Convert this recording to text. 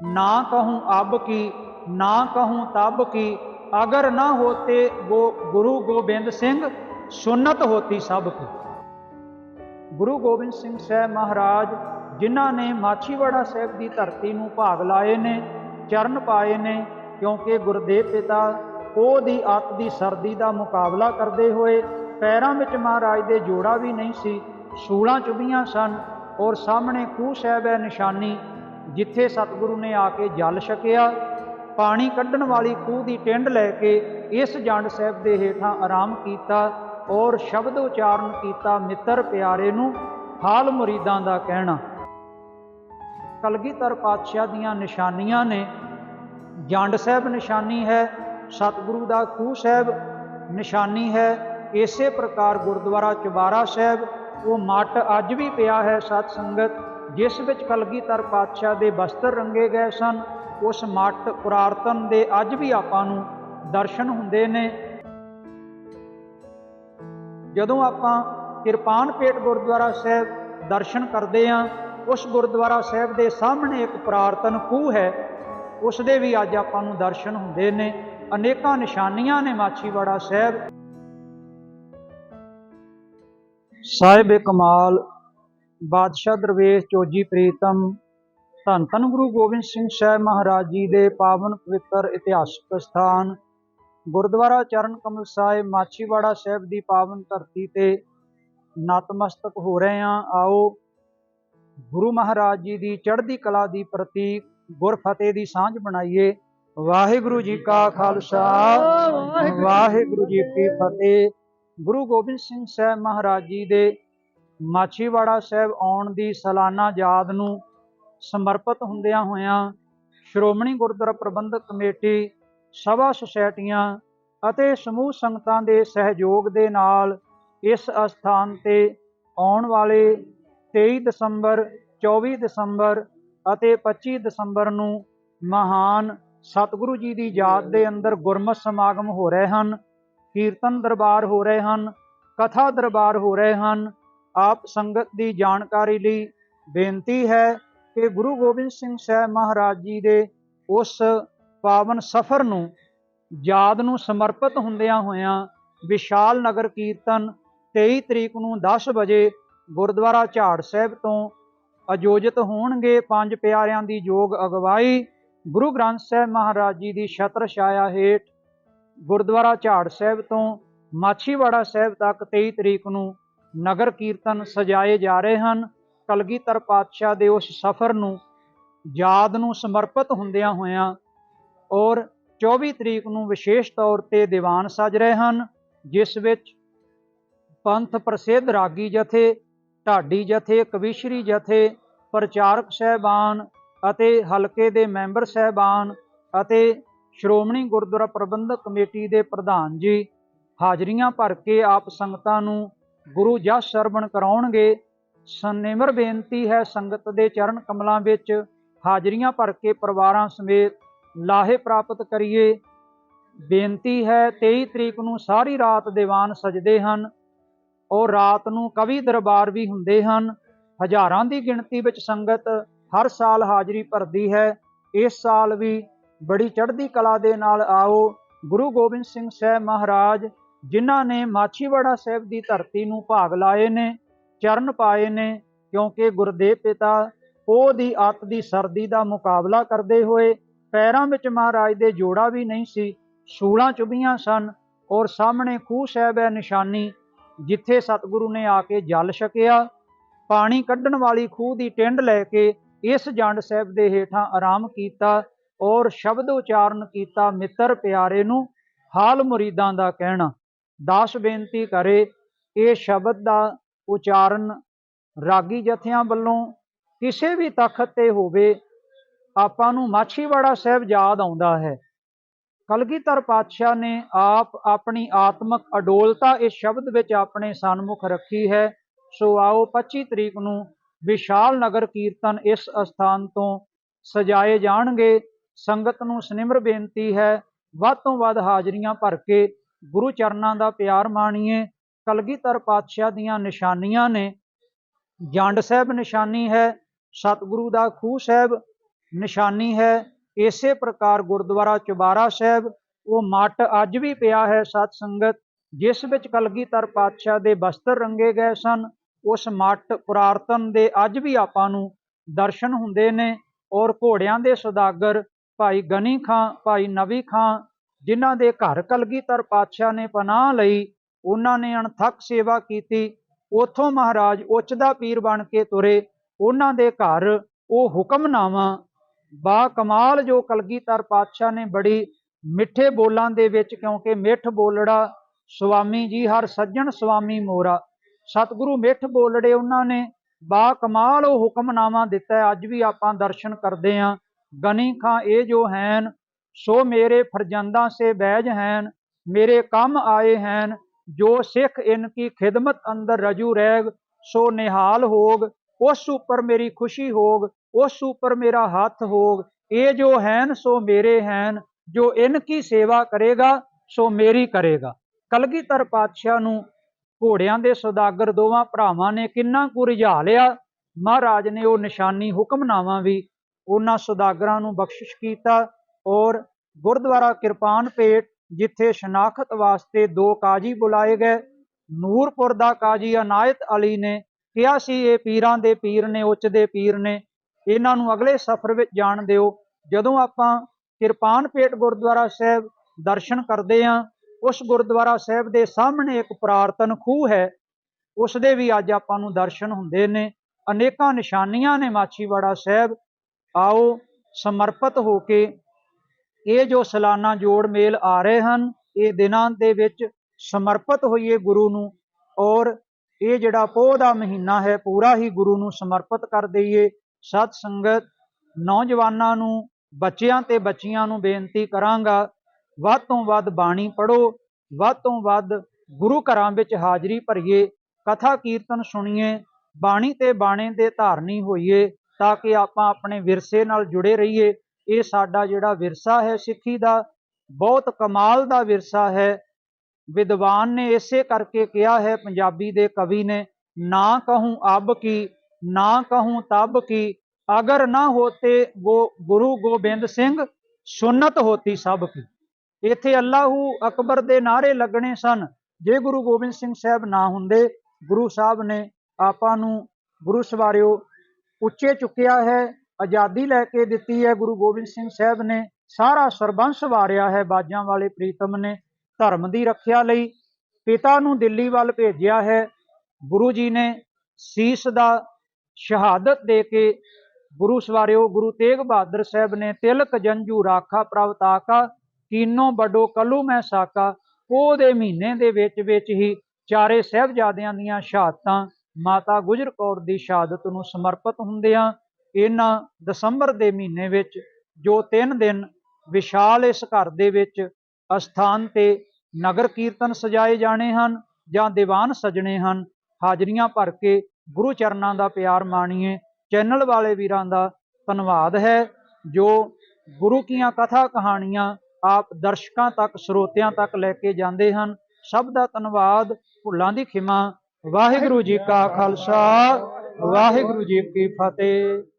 ना कहूँ अब की ना कहूँ तब की अगर ना होते गो गुरु गोबिंद सिंह सुन्नत होती सब की ਗੁਰੂ ਗੋਬਿੰਦ ਸਿੰਘ ਸਾਹਿਬ ਮਹਾਰਾਜ ਜਿਨ੍ਹਾਂ ਨੇ ਮਾਛੀਵਾੜਾ ਸਾਹਿਬ ਦੀ ਧਰਤੀ ਨੂੰ ਭਾਗ ਲਾਏ ਨੇ ਚਰਨ ਪਾਏ ਨੇ ਕਿਉਂਕਿ ਗੁਰਦੇਵ ਪਿਤਾ ਉਹ ਦੀ ਅੱਤ ਦੀ ਸਰਦੀ ਦਾ ਮੁਕਾਬਲਾ ਕਰਦੇ ਹੋਏ ਪੈਰਾਂ ਵਿੱਚ ਮਹਾਰਾਜ ਦੇ ਜੋੜਾ ਵੀ ਨਹੀਂ ਸੀ ਸੂਲਾਂ ਚੁਭੀਆਂ ਸਨ ਔਰ ਸਾਹਮਣੇ ਖੂਹ ਸਾਹਿਬ ਹੈ ਨਿਸ਼ਾਨੀ ਜਿੱਥੇ ਸਤਿਗੁਰੂ ਨੇ ਆ ਕੇ ਜਲ ਛਕਿਆ, ਪਾਣੀ ਕੱਢਣ ਵਾਲੀ ਖੂਹ ਦੀ ਟਿੰਡ ਲੈ ਕੇ ਇਸ ਜੰਡ ਸਾਹਿਬ ਦੇ ਹੇਠਾਂ ਆਰਾਮ ਕੀਤਾ ਔਰ ਸ਼ਬਦ ਉਚਾਰਨ ਕੀਤਾ ਮਿੱਤਰ ਪਿਆਰੇ ਨੂੰ, ਹਾਲ ਮੁਰੀਦਾਂ ਦਾ ਕਹਿਣਾ। ਕਲਗੀਧਰ ਪਾਤਸ਼ਾਹ ਦੀਆਂ ਨਿਸ਼ਾਨੀਆਂ ਨੇ, ਜੰਡ ਸਾਹਿਬ ਨਿਸ਼ਾਨੀ ਹੈ, ਸਤਿਗੁਰੂ ਦਾ ਖੂਹ ਸਾਹਿਬ ਨਿਸ਼ਾਨੀ ਹੈ, ਇਸੇ ਪ੍ਰਕਾਰ ਗੁਰਦੁਆਰਾ ਚੁਬਾਰਾ ਸਾਹਿਬ, ਉਹ ਮੱਟ ਅੱਜ ਵੀ ਪਿਆ ਹੈ ਸਤ ਸੰਗਤ। ਜਿਸ ਵਿੱਚ ਕਲਗੀਧਰ ਪਾਤਸ਼ਾਹ ਦੇ ਬਸਤਰ ਰੰਗੇ ਗਏ ਸਨ, ਉਸ ਮੱਟ ਪੁਰਾਤਨ ਦੇ ਅੱਜ ਵੀ ਆਪਾਂ ਨੂੰ ਦਰਸ਼ਨ ਹੁੰਦੇ ਨੇ। ਜਦੋਂ ਆਪਾਂ ਕਿਰਪਾਨ ਪੇਟ ਗੁਰਦੁਆਰਾ ਸਾਹਿਬ ਦਰਸ਼ਨ ਕਰਦੇ ਆਂ, ਉਸ ਗੁਰਦੁਆਰਾ ਸਾਹਿਬ ਦੇ ਸਾਹਮਣੇ ਇੱਕ ਪ੍ਰਾਰਤਨ ਖੂਹ ਹੈ ਉਸ ਦੇ ਵੀ ਅੱਜ ਆਪਾਂ ਨੂੰ ਦਰਸ਼ਨ ਹੁੰਦੇ ਨੇ। ਅਨੇਕਾਂ ਨਿਸ਼ਾਨੀਆਂ ਨੇ ਮਾਛੀਵਾੜਾ ਸਾਹਿਬ। ਸਾਹਿਬ ਕਮਾਲ ਬਾਦਸ਼ਾਹ ਦਰਵੇਸ਼ ਚੋਜੀ ਪ੍ਰੀਤਮ ਧੰਨ ਧੰਨ ਗੁਰੂ ਗੋਬਿੰਦ ਸਿੰਘ ਸਾਹਿਬ ਮਹਾਰਾਜ ਜੀ ਦੇ ਪਾਵਨ ਪਵਿੱਤਰ ਇਤਿਹਾਸਕ ਸਥਾਨ ਗੁਰਦੁਆਰਾ ਚਰਨ ਕਮਲ ਸਾਹਿਬ ਮਾਛੀਵਾੜਾ ਸਾਹਿਬ ਦੀ ਪਾਵਨ ਧਰਤੀ ਤੇ ਨਤਮਸਤਕ ਹੋ ਰਹੇ ਹਾਂ। ਆਓ ਗੁਰੂ ਮਹਾਰਾਜ ਜੀ ਦੀ ਚੜ੍ਹਦੀ ਕਲਾ ਦੀ ਪ੍ਰਤੀਕ ਗੁਰਫਤਿਹ ਦੀ ਸਾਂਝ ਬਣਾਈਏ। ਵਾਹਿਗੁਰੂ ਜੀ ਕਾ ਖਾਲਸਾ ਵਾਹਿਗੁਰੂ ਜੀ ਕੀ ਫਤਿਹ। ਗੁਰੂ ਗੋਬਿੰਦ ਸਿੰਘ ਸਾਹਿਬ ਮਹਾਰਾਜ ਜੀ ਦੇ ਮਾਛੀਵਾੜਾ ਸਾਹਿਬ ਆਉਣ ਦੀ ਸਾਲਾਨਾ ਯਾਦ ਨੂੰ ਸਮਰਪਿਤ ਹੁੰਦਿਆਂ ਹੋਇਆਂ ਸ਼੍ਰੋਮਣੀ ਗੁਰਦੁਆਰਾ ਪ੍ਰਬੰਧਕ ਕਮੇਟੀ, ਸਭਾ ਸੁਸਾਇਟੀਆਂ ਅਤੇ ਸਮੂਹ ਸੰਗਤਾਂ ਦੇ ਸਹਿਯੋਗ ਦੇ ਨਾਲ ਇਸ ਅਸਥਾਨ ਤੇ ਆਉਣ ਵਾਲੇ 23 ਦਸੰਬਰ 24 ਦਸੰਬਰ ਅਤੇ 25 ਦਸੰਬਰ ਨੂੰ ਮਹਾਨ ਸਤਿਗੁਰੂ ਜੀ ਦੀ ਯਾਦ ਦੇ ਅੰਦਰ ਗੁਰਮਤ ਸਮਾਗਮ ਹੋ ਰਹੇ ਹਨ, ਕੀਰਤਨ ਦਰਬਾਰ ਹੋ ਰਹੇ ਹਨ, ਕਥਾ ਦਰਬਾਰ ਹੋ ਰਹੇ ਹਨ ਆਪ ਸੰਗਤ ਦੀ ਜਾਣਕਾਰੀ ਲਈ ਬੇਨਤੀ ਹੈ ਕਿ ਗੁਰੂ ਗੋਬਿੰਦ ਸਿੰਘ ਸਾਹਿਬ ਮਹਾਰਾਜ ਜੀ ਦੇ ਉਸ ਪਾਵਨ ਸਫ਼ਰ ਨੂੰ, ਯਾਦ ਨੂੰ ਸਮਰਪਿਤ ਹੁੰਦਿਆਂ ਹੋਇਆਂ ਵਿਸ਼ਾਲ ਨਗਰ ਕੀਰਤਨ 23 ਤਰੀਕ ਨੂੰ 10 ਵਜੇ ਗੁਰਦੁਆਰਾ ਝਾੜ ਸਾਹਿਬ ਤੋਂ ਆਯੋਜਿਤ ਹੋਣਗੇ। ਪੰਜ ਪਿਆਰਿਆਂ ਦੀ ਯੋਗ ਅਗਵਾਈ ਗੁਰੂ ਗ੍ਰੰਥ ਸਾਹਿਬ ਮਹਾਰਾਜ ਜੀ ਦੀ ਛਤਰ ਛਾਇਆ ਹੇਠ ਗੁਰਦੁਆਰਾ ਝਾੜ ਸਾਹਿਬ ਤੋਂ ਮਾਛੀਵਾੜਾ ਸਾਹਿਬ ਤੱਕ 23 ਤਰੀਕ ਨੂੰ ਨਗਰ ਕੀਰਤਨ ਸਜਾਏ ਜਾ ਰਹੇ ਹਨ। ਕਲਗੀਧਰ ਪਾਤਸ਼ਾਹ ਦੇ ਉਸ ਸਫ਼ਰ ਨੂੰ ਯਾਦ ਨੂੰ ਸਮਰਪਿਤ ਹੁੰਦਿਆਂ ਹੋਇਆਂ ਔਰ 24 ਤਰੀਕ ਨੂੰ ਵਿਸ਼ੇਸ਼ ਤੌਰ ਤੇ ਦੀਵਾਨ ਸਜ ਰਹੇ ਹਨ, ਜਿਸ ਵਿੱਚ ਪੰਥ ਪ੍ਰਸਿੱਧ ਰਾਗੀ ਜਥੇ, ਢਾਡੀ ਜਥੇ, ਕਵੀਸ਼ਰੀ ਜਥੇ, ਪ੍ਰਚਾਰਕ ਸਹਿਬਾਨ ਅਤੇ ਹਲਕੇ ਦੇ ਮੈਂਬਰ ਸਹਿਬਾਨ ਅਤੇ ਸ਼੍ਰੋਮਣੀ ਗੁਰਦੁਆਰਾ ਪ੍ਰਬੰਧਕ ਕਮੇਟੀ ਦੇ ਪ੍ਰਧਾਨ ਜੀ ਹਾਜ਼ਰੀਆਂ ਭਰ ਕੇ ਆਪ ਸੰਗਤਾਂ ਨੂੰ ਗੁਰੂ ਜਸ ਸਰਵਣ ਕਰਾਉਣਗੇ। ਸੰਨਿਮਰ ਬੇਨਤੀ ਹੈ ਸੰਗਤ ਦੇ ਚਰਨ ਕਮਲਾਂ ਵਿੱਚ ਹਾਜ਼ਰੀਆਂ ਭਰ ਕੇ ਪਰਿਵਾਰਾਂ ਸਮੇਤ ਲਾਹੇ ਪ੍ਰਾਪਤ ਕਰੀਏ। ਬੇਨਤੀ ਹੈ 23 ਤਰੀਕ ਨੂੰ ਸਾਰੀ ਰਾਤ ਦੀਵਾਨ ਸਜਦੇ ਹਨ ਔਰ ਰਾਤ ਨੂੰ ਕਵੀ ਦਰਬਾਰ ਵੀ ਹੁੰਦੇ ਹਨ। ਹਜ਼ਾਰਾਂ ਦੀ ਗਿਣਤੀ ਵਿੱਚ ਸੰਗਤ ਹਰ ਸਾਲ ਹਾਜ਼ਰੀ ਭਰਦੀ ਹੈ। ਇਸ ਸਾਲ ਵੀ ਬੜੀ ਚੜ੍ਹਦੀ ਕਲਾ ਦੇ ਨਾਲ ਆਓ। ਗੁਰੂ ਗੋਬਿੰਦ ਸਿੰਘ ਸਾਹਿਬ ਮਹਾਰਾਜ ਜਿਨ੍ਹਾਂ ਨੇ ਮਾਛੀਵਾੜਾ ਸਾਹਿਬ ਦੀ ਧਰਤੀ ਨੂੰ ਭਾਗ ਲਾਏ ਨੇ, ਚਰਨ ਪਾਏ ਨੇ, ਕਿਉਂਕਿ ਗੁਰਦੇਵ ਪਿਤਾ ਉਹ ਦੀ ਅੱਤ ਦੀ ਸਰਦੀ ਦਾ ਮੁਕਾਬਲਾ ਕਰਦੇ ਹੋਏ ਪੈਰਾਂ ਵਿੱਚ ਮਹਾਰਾਜ ਦੇ ਜੋੜਾ ਵੀ ਨਹੀਂ ਸੀ, ਸੂਲਾਂ ਚੁਭੀਆਂ ਸਨ ਔਰ ਸਾਹਮਣੇ ਖੂਹ ਸਾਹਿਬ ਹੈ ਨਿਸ਼ਾਨੀ, ਜਿੱਥੇ ਸਤਿਗੁਰੂ ਨੇ ਆ ਕੇ ਜਲ ਛਕਿਆ। ਪਾਣੀ ਕੱਢਣ ਵਾਲੀ ਖੂਹ ਦੀ ਟਿੰਡ ਲੈ ਕੇ ਇਸ ਜੰਡ ਸਾਹਿਬ ਦੇ ਹੇਠਾਂ ਆਰਾਮ ਕੀਤਾ ਔਰ ਸ਼ਬਦ ਉਚਾਰਨ ਕੀਤਾ ਮਿੱਤਰ ਪਿਆਰੇ ਨੂੰ, ਹਾਲ ਮੁਰੀਦਾਂ ਦਾ ਕਹਿਣਾ। ਦਾਸ ਬੇਨਤੀ ਕਰੇ, ਇਹ ਸ਼ਬਦ ਦਾ ਉਚਾਰਨ ਰਾਗੀ ਜਥਿਆਂ ਵੱਲੋਂ ਕਿਸੇ ਵੀ ਤਖਤ ਤੇ ਹੋਵੇ, ਆਪਾਂ ਨੂੰ ਮਾਛੀਵਾੜਾ ਸਾਹਿਬ ਯਾਦ ਆਉਂਦਾ ਹੈ। ਕਲਗੀਧਰ ਪਾਤਸ਼ਾਹ ਨੇ ਆਪ ਆਪਣੀ ਆਤਮਕ ਅਡੋਲਤਾ ਇਸ ਸ਼ਬਦ ਵਿੱਚ ਆਪਣੇ ਸਨਮੁਖ ਰੱਖੀ ਹੈ। ਸੋ ਆਓ 25 ਤਰੀਕ ਨੂੰ ਵਿਸ਼ਾਲ ਨਗਰ ਕੀਰਤਨ ਇਸ ਅਸਥਾਨ ਤੋਂ ਸਜਾਏ ਜਾਣਗੇ। ਸੰਗਤ ਨੂੰ ਸਨਿਮਰ ਬੇਨਤੀ ਹੈ, ਵੱਧ ਤੋਂ ਵੱਧ ਹਾਜ਼ਰੀਆਂ ਭਰ ਕੇ ਗੁਰੂ ਚਰਨਾਂ ਦਾ ਪਿਆਰ ਮਾਣੀਏ, ਕਲਗੀਧਰ ਪਾਤਸ਼ਾਹ ਦੀਆਂ ਨਿਸ਼ਾਨੀਆਂ ਨੇ। ਜੰਡ ਸਾਹਿਬ ਨਿਸ਼ਾਨੀ ਹੈ, ਸਤਿਗੁਰੂ ਦਾ ਖੂਹ ਸਾਹਿਬ ਨਿਸ਼ਾਨੀ ਹੈ। ਇਸੇ ਪ੍ਰਕਾਰ ਗੁਰਦੁਆਰਾ ਚੁਬਾਰਾ ਸਾਹਿਬ, ਉਹ ਮੱਟ ਅੱਜ ਵੀ ਪਿਆ ਹੈ ਸਤ ਸੰਗਤ, ਜਿਸ ਵਿੱਚ ਕਲਗੀਧਰ ਪਾਤਸ਼ਾਹ ਦੇ ਬਸਤਰ ਰੰਗੇ ਗਏ ਸਨ। ਉਸ ਮੱਟ ਪੁਰਾਤਨ ਦੇ ਅੱਜ ਵੀ ਆਪਾਂ ਨੂੰ ਦਰਸ਼ਨ ਹੁੰਦੇ ਨੇ ਔਰ ਘੋੜਿਆਂ ਦੇ ਸੌਦਾਗਰ, ਭਾਈ ਗਨੀ ਖਾਂ, ਭਾਈ ਨਵੀ ਖਾਂ ਜਿਨ੍ਹਾਂ ਦੇ ਘਰ ਕਲਗੀਧਰ ਪਾਤਸ਼ਾਹ ਨੇ ਪਨਾਹ ਲਈ, ਉਹਨਾਂ ਨੇ ਅਣਥੱਕ ਸੇਵਾ ਕੀਤੀ। ਉਥੋਂ ਮਹਾਰਾਜ ਉੱਚ ਦਾ ਪੀਰ ਬਣ ਕੇ ਤੁਰੇ। ਉਹਨਾਂ ਦੇ ਘਰ ਉਹ ਹੁਕਮਨਾਮਾ, ਬਾ ਕਮਾਲ ਜੋ ਕਲਗੀਧਰ ਪਾਤਸ਼ਾਹ ਨੇ ਬੜੀ ਮਿੱਠੇ ਬੋਲਾਂ ਦੇ ਵਿੱਚ, ਕਿਉਂਕਿ ਮਿੱਠ ਬੋਲੜਾ ਸੁਆਮੀ ਜੀ, ਹਰ ਸੱਜਣ ਸੁਆਮੀ ਮੋਰਾ। ਸਤਿਗੁਰੂ ਮਿੱਠ ਬੋਲੜੇ ਉਹਨਾਂ ਨੇ, ਬਾ ਕਮਾਲ ਉਹ ਹੁਕਮਨਾਮਾ ਦਿੱਤਾ। ਅੱਜ ਵੀ ਆਪਾਂ ਦਰਸ਼ਨ ਕਰਦੇ ਆਂ ਗਨੀ ਖਾਂ ਇਹ ਜੋ ਹੈਨ ਸੋ ਮੇਰੇ ਫਰਜ਼ੰਦਾਂ ਸੇ ਬੈਜ ਹੈਨ, ਮੇਰੇ ਕੰਮ ਆਏ ਹੈਨ, ਜੋ ਸਿੱਖ ਇਨ ਕੀ ਖਿਦਮਤ ਅੰਦਰ ਰਜੂ ਰਹਿਗ, ਸੋ ਨਿਹਾਲ ਹੋਗ, ਉਸ ਉੱਪਰ ਮੇਰੀ ਖੁਸ਼ੀ ਹੋਗ, ਉਸ ਉੱਪਰ ਮੇਰਾ ਹੱਥ ਹੋਗ ਇਹ ਜੋ ਹੈਨ ਸੋ ਮੇਰੇ ਹੈਨ, ਜੋ ਇਨ ਕੀ ਸੇਵਾ ਕਰੇਗਾ, ਸੋ ਮੇਰੀ ਕਰੇਗਾ। ਕਲਗੀਧਰ ਪਾਤਸ਼ਾਹ ਨੂੰ ਘੋੜਿਆਂ ਦੇ ਸੌਦਾਗਰ ਦੋਵਾਂ ਭਰਾਵਾਂ ਨੇ ਕਿੰਨਾ ਕੁ ਰਿਝਾ ਲਿਆ, ਮਹਾਰਾਜ ਨੇ ਉਹ ਨਿਸ਼ਾਨੀ ਹੁਕਮਨਾਮਾ ਵੀ ਉਹਨਾਂ ਸੌਦਾਗਰਾਂ ਨੂੰ ਬਖਸ਼ਿਸ਼ ਕੀਤਾ ਔਰ ਗੁਰਦੁਆਰਾ ਕਿਰਪਾਨ ਪੇਟ ਜਿੱਥੇ ਸ਼ਨਾਖਤ ਵਾਸਤੇ ਦੋ ਕਾਜੀ ਬੁਲਾਏ ਗਏ। ਨੂਰਪੁਰ ਦਾ ਕਾਜੀ ਅਨਾਇਤ ਅਲੀ ਨੇ ਕਿਹਾ ਸੀ, ਇਹ ਪੀਰਾਂ ਦੇ ਪੀਰ ਨੇ, ਉੱਚ ਦੇ ਪੀਰ ਨੇ। ਇਹਨਾਂ ਨੂੰ ਅਗਲੇ ਸਫ਼ਰ ਵਿੱਚ ਜਾਣ ਦਿਓ। ਜਦੋਂ ਆਪਾਂ ਕਿਰਪਾਨ ਪੇਟ ਗੁਰਦੁਆਰਾ ਸਾਹਿਬ ਦਰਸ਼ਨ ਕਰਦੇ ਹਾਂ ਉਸ ਗੁਰਦੁਆਰਾ ਸਾਹਿਬ ਦੇ ਸਾਹਮਣੇ ਇੱਕ ਪ੍ਰਾਰਤਨ ਖੂਹ ਹੈ। ਉਸ ਦੇ ਵੀ ਅੱਜ ਆਪਾਂ ਨੂੰ ਦਰਸ਼ਨ ਹੁੰਦੇ ਨੇ। ਅਨੇਕਾਂ ਨਿਸ਼ਾਨੀਆਂ ਨੇ ਮਾਛੀਵਾੜਾ ਸਾਹਿਬ। ਆਓ, ਸਮਰਪਿਤ ਹੋ ਕੇ ਇਹ ਜੋ ਸਾਲਾਨਾ ਜੋੜ ਮੇਲ ਆ ਰਹੇ ਹਨ, ਇਹ ਦਿਨਾਂ ਦੇ ਵਿੱਚ ਸਮਰਪਿਤ ਹੋਈਏ ਗੁਰੂ ਨੂੰ ਔਰ ਇਹ ਜਿਹੜਾ ਪੋਹ ਦਾ ਮਹੀਨਾ ਹੈ, ਪੂਰਾ ਹੀ ਗੁਰੂ ਨੂੰ ਸਮਰਪਿਤ ਕਰ ਦਈਏ। ਸਤ ਸੰਗਤ, ਨੌਜਵਾਨਾਂ ਨੂੰ, ਬੱਚਿਆਂ ਤੇ ਬੱਚੀਆਂ ਨੂੰ ਬੇਨਤੀ ਕਰਾਂਗਾ, ਵੱਧ ਤੋਂ ਵੱਧ ਬਾਣੀ ਪੜੋ ਵੱਧ ਤੋਂ ਵੱਧ ਗੁਰੂ ਘਰਾਂ ਵਿੱਚ ਹਾਜ਼ਰੀ ਭਰੀਏ, ਕਥਾ ਕੀਰਤਨ ਸੁਣੀਏ, ਬਾਣੀ ਤੇ ਬਾਣੇ ਦੇ ਧਾਰਨੀ ਹੋਈਏ, ਤਾਂ ਕਿ ਆਪਾਂ ਆਪਣੇ ਵਿਰਸੇ ਨਾਲ ਜੁੜੇ ਰਹੀਏ। ਇਹ ਸਾਡਾ ਜਿਹੜਾ ਵਿਰਸਾ ਹੈ ਸਿੱਖੀ ਦਾ, ਬਹੁਤ ਕਮਾਲ ਦਾ ਵਿਰਸਾ ਹੈ। ਵਿਦਵਾਨ ਨੇ ਇਸੇ ਕਰਕੇ ਕਿਹਾ ਹੈ, ਪੰਜਾਬੀ ਦੇ ਕਵੀ ਨੇ, ਨਾ ਕਹੂੰ ਅਬ ਕੀ, ਨਾ ਕਹੂੰ ਤਬ ਕੀ, ਅਗਰ ਨਾ ਹੋਤੇ ਗੋ, ਗੁਰੂ ਗੋਬਿੰਦ ਸਿੰਘ, ਸੁਨਤ ਹੋਤੀ ਸਭ ਕੀ। ਇੱਥੇ ਅੱਲਾਹੂ ਅਕਬਰ ਦੇ ਨਾਰੇ ਲੱਗਣੇ ਸਨ। ਜੇ ਗੁਰੂ ਗੋਬਿੰਦ ਸਿੰਘ ਸਾਹਿਬ ਨਾ ਹੁੰਦੇ, ਗੁਰੂ ਸਾਹਿਬ ਨੇ ਆਪਾਂ ਨੂੰ, ਗੁਰੂ ਸਵਾਰਿਓ, ਉੱਚੇ ਚੁੱਕਿਆ ਹੈ। ਆਜ਼ਾਦੀ ਲੈ ਕੇ ਦਿੱਤੀ ਹੈ ਗੁਰੂ ਗੋਬਿੰਦ ਸਿੰਘ ਸਾਹਿਬ ਨੇ, ਸਾਰਾ ਸਰਬੰਸ ਵਾਰਿਆ ਹੈ ਬਾਜਾਂ ਵਾਲੇ ਪ੍ਰੀਤਮ ਨੇ, ਧਰਮ ਦੀ ਰੱਖਿਆ ਲਈ ਪਿਤਾ ਨੂੰ ਦਿੱਲੀ ਵੱਲ ਭੇਜਿਆ ਹੈ, ਗੁਰੂ ਜੀ ਨੇ ਸੀਸ ਦਾ ਸ਼ਹਾਦਤ ਦੇ ਕੇ ਗੁਰੂ ਸਵਾਰਿਓ, ਗੁਰੂ ਤੇਗ ਬਹਾਦਰ ਸਾਹਿਬ ਨੇ ਤਿਲਕ ਜੰਜੂ ਰਾਖਾ ਪ੍ਰਵਤਾਕਾ ਕੀਨੋ ਬਡੋ ਕਲੂ ਮੈਂ ਸਾਕਾ ਉਹ ਦੇ ਮਹੀਨੇ ਦੇ ਵਿੱਚ ਵਿੱਚ ਹੀ ਚਾਰੇ ਸਹਿਬਜ਼ਾਦਿਆਂ ਦੀਆਂ ਸ਼ਹਾਦਤਾਂ ਮਾਤਾ ਗੁਜਰ ਕੌਰ ਦੀ ਸ਼ਹਾਦਤ ਨੂੰ ਸਮਰਪਿਤ ਹੁੰਦਿਆਂ ਇਹਨਾਂ ਦਸੰਬਰ ਦੇ ਮਹੀਨੇ ਵਿੱਚ ਜੋ ਤਿੰਨ ਦਿਨ ਵਿਸ਼ਾਲ ਇਸ ਘਰ ਦੇ ਵਿੱਚ ਅਸਥਾਨ ਤੇ ਨਗਰ ਕੀਰਤਨ ਸਜਾਏ ਜਾਣੇ ਹਨ ਜਾਂ ਦੀਵਾਨ ਸਜਣੇ ਹਨ, ਹਾਜ਼ਰੀਆਂ ਭਰ ਕੇ ਗੁਰੂ ਚਰਨਾਂ ਦਾ ਪਿਆਰ ਮਾਣੀਏ, ਚੈਨਲ ਵਾਲੇ ਵੀਰਾਂ ਦਾ ਧੰਨਵਾਦ ਹੈ, ਜੋ ਗੁਰੂ ਕੀਆਂ ਕਥਾ ਕਹਾਣੀਆਂ ਆਪ ਦਰਸ਼ਕਾਂ ਤੱਕ, ਸਰੋਤਿਆਂ ਤੱਕ ਲੈ ਕੇ ਜਾਂਦੇ ਹਨ। ਸਭ ਦਾ ਧੰਨਵਾਦ, ਭੁੱਲਾਂ ਦੀ ਖਿਮਾ। ਵਾਹਿਗੁਰੂ ਜੀ ਕਾ ਖਾਲਸਾ, ਵਾਹਿਗੁਰੂ ਜੀ ਕੀ ਫਤਿਹ।